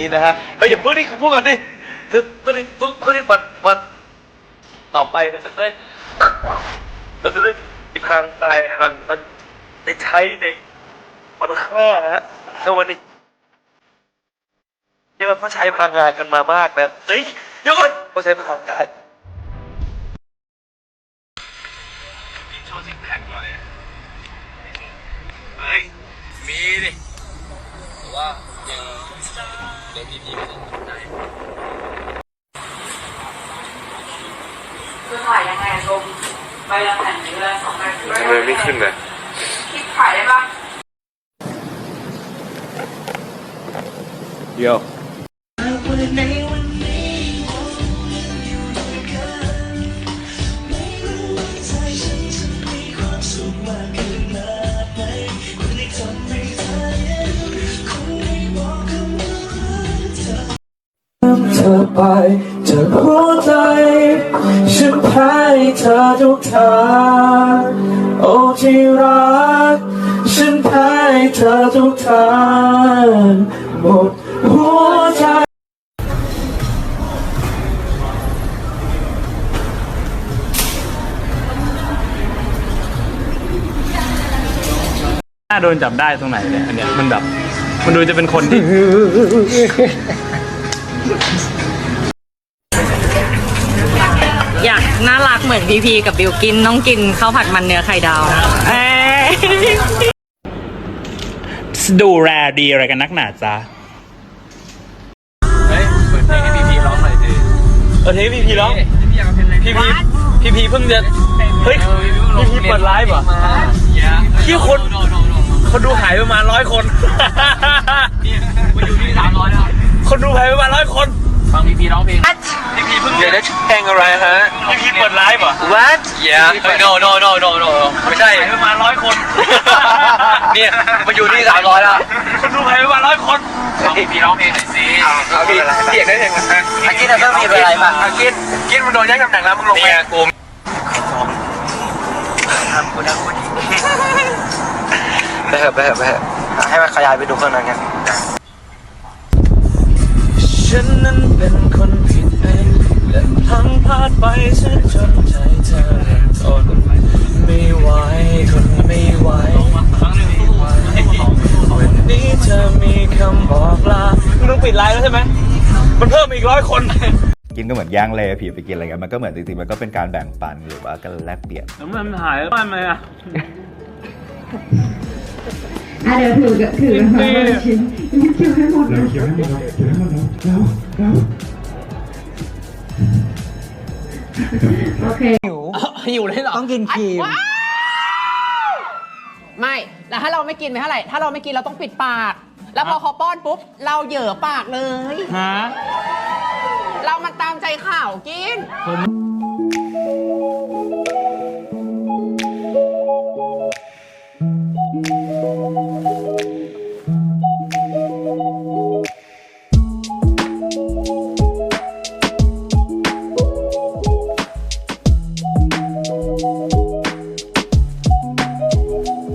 นี้นะฮะเฮ้ยอย่าพิ่งดิพูดก่อนดิเดี๋ยวเพิ่งดิเพิ่งเพิ่งดิปัดปัดต่อไปนะจะได้เราจะได้อีกครั้งตายครั้งมันได้ใช้ในวันข้าฮะในวันนี้ที่มันเขาใช้พลังงานกันมามากนะเฮ้ยเดี๋ยวก่อนเขาใช้พลังงานมีดิแต่ว่ายัง เล่นดีๆไม่ได้สนใจคือถ่ายยังไงอะชมใบละแผ่นหรือละสองใบทำไมไม่ขึ้นนะคลิปถ่ายได้ปะเเธอไปจากหัวใจ ฉันแพ้เธอทุกทางโอ้ที่รัก ฉันแพ้เธอทุกทางหมดหัวใจถ้าโดนจับได้ตรงไหนเนี่ยอันเนี้ยมันแบบ มันดูจะเป็นคนที่ อยากน่ารักเหมือนพีพีกับบิวกินต้องกินข้าวผัดมันเนื้อไข่ดาวนะเอ้ยดูแลดีอะไรกันนักหนาจ๊ะเฮ้ยเปิดเพลงให้พีพีร้องหน่อยสิเออเทปพี่พีร้องพี่อยากเอาเพลงอะไรพี่พีพี่พีเพิ่งจะเฮ้ยพี่พีเปิดไลฟ์เหรอที่คนคนดูหายประมาณร้อยคนมาอยู่ที่สามร้อยแล้วคนดูหายประมาณร้อยคน ฟังพีพีร้องเพลง พี่พีเพิ่งเดี๋ยวได้เพลงอะไรฮะพี่พีเปิดไลฟ์เหรอ What Yeah No no no no no ไม่ใช่หายประมาณร้อยคนเนี่ยมาอยู่ที่สามร้อยแล้วคนดูหายประมาณร้อยคนฟังพีพีร้องเพลงหน่อยสิเอาพี่พี่อยากได้เพลงอะไรอากินต้องมีอะไรบ้างอากินกินมันโดนแย่งตำแหน่งแล้วมึงลงไปเนี่ยกูไปเถอะไปเถอะไปเถอะให้มันขยายไปดูข้างในกัน ฉันนั้นเป็นคนผิดเองและพลังพลาดไปซะจนใจเธอทนไม่ไหวทนไม่ไหววันนี้เธอมีคำบอกลามึงปิดไลฟ์แล้วใช่ไหมมันเพิ่มอีกร้อยคนกินก็เหมือนย่างเลยผีไปกินอะไรกันมันก็เหมือนจริงๆมันก็เป็นการแบ่งปันหรือว่าการแลกเปลี่ยนแล้วมันหายไปไหมอะอะเดี๋ยวถือถือมาคนละชิ้นเคี้ยวให้หมดเลยเคี้ยวให้หมดเลยเขียวให้หมดเลย แล้วแล้วโอเคต้องกินครีมไม่แล้วถ้าเราไม่กินไม่เท่าไหร่ ถ้าเราไม่กินเราต้องปิดปาก แล้วพอเขาป้อนปุ๊บ เราเหย่อปากเลย ฮะ เรามันตามใจข่าวกิน